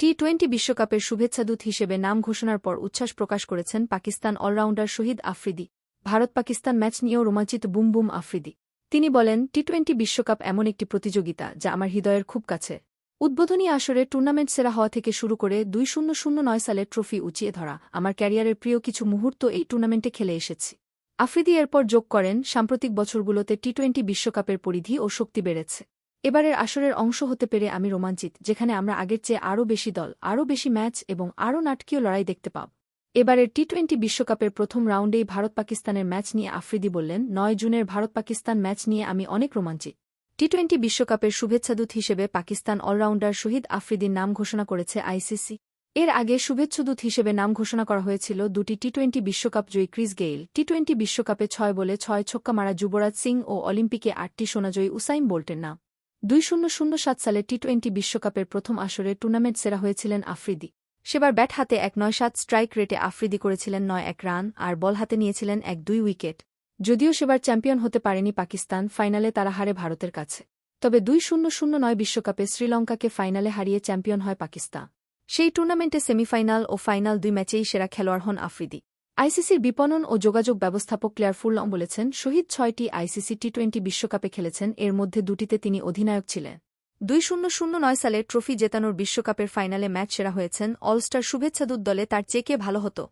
T twenty বিশ্বকাপের শুভেচ্ছাদূত হিসেবে নাম ঘোষণার পর উচ্ছ্বাস প্রকাশ করেছেন পাকিস্তান অলরাউন্ডার শহীদ আফ্রিদি। ভারত পাকিস্তান ম্যাচ নিয়েও রোমাঞ্চিত বুম বুম আফ্রিদি। তিনি বলেন টি টোয়েন্টি বিশ্বকাপ এমন একটি প্রতিযোগিতা যা আমার হৃদয়ের খুব কাছে। উদ্বোধনী আসরে টুর্নামেন্ট সেরা হওয়া থেকে শুরু করে দুই শূন্য শূন্য নয় সালের ট্রফি উঁচিয়ে ধরা আমার ক্যারিয়ারের প্রিয় কিছু মুহূর্ত এই টুর্নামেন্টে খেলে এসেছি। আফ্রিদি এরপর যোগ করেন, সাম্প্রতিক বছরগুলোতে টি টোয়েন্টি বিশ্বকাপের পরিধি ও শক্তি বেড়েছে। এবারের আসরের অংশ হতে পেরে আমি রোমাঞ্চিত, যেখানে আমরা আগের চেয়ে আরও বেশি দল, আরও বেশি ম্যাচ এবং আরও নাটকীয় লড়াই দেখতে পাব। এবারের টি টোয়েন্টি বিশ্বকাপের প্রথম রাউন্ডেই ভারত পাকিস্তানের ম্যাচ নিয়ে আফ্রিদি বললেন, নয় জুনের ভারত পাকিস্তান ম্যাচ নিয়ে আমি অনেক রোমাঞ্চিত। টি টোয়েন্টি বিশ্বকাপের শুভেচ্ছাদূত হিসেবে পাকিস্তান অলরাউন্ডার শহীদ আফ্রিদির নাম ঘোষণা করেছে আইসিসি। এর আগে শুভেচ্ছাদূত হিসেবে নাম ঘোষণা করা হয়েছিল দুটি টি টোয়েন্টি বিশ্বকাপ জয়ী ক্রিস গেইল। টি টোয়েন্টি বিশ্বকাপে ছয় বলে ছয় ছক্কা মারা যুবরাজ সিং ও অলিম্পিকে আটটি সোনাজয়ী উসাইম বোল্টের নাম। দুই শূন্য শূন্য সাত সালে টি টোয়েন্টি বিশ্বকাপের প্রথম আসরে টুর্নামেন্ট সেরা হয়েছিলেন আফ্রিদি। সেবার ব্যাট হাতে এক নয় সাত স্ট্রাইক রেটে আফ্রিদি করেছিলেন নয় এক রান আর বল হাতে নিয়েছিলেন এক দুই উইকেট। যদিও সেবার চ্যাম্পিয়ন হতে পারেনি পাকিস্তান, ফাইনালে তারা হারে ভারতের কাছে। তবে দুই শূন্য শূন্য নয় বিশ্বকাপে শ্রীলঙ্কাকে ফাইনালে হারিয়ে চ্যাম্পিয়ন হয় পাকিস্তান। সেই টুর্নামেন্টে সেমিফাইনাল ও ফাইনাল দুই ম্যাচেই সেরা খেলোয়াড় হন আফ্রিদি। আইসিসির বিপণন ও যোগাযোগ ব্যবস্থাপক ক্লেয়ার ফুললং বলেছেন, শহীদ ছয়টি আইসিসি টি টোয়েন্টি বিশ্বকাপে খেলেছেন, এর মধ্যে দুটিতে তিনি অধিনায়ক ছিলেন। দুই শূন্য শূন্য নয় সালে ট্রফি জেতানোর বিশ্বকাপের ফাইনালে ম্যাচ সেরা হয়েছেন, অলস্টার শুভেচ্ছাদূত দলে তার চেকে ভালো হতো।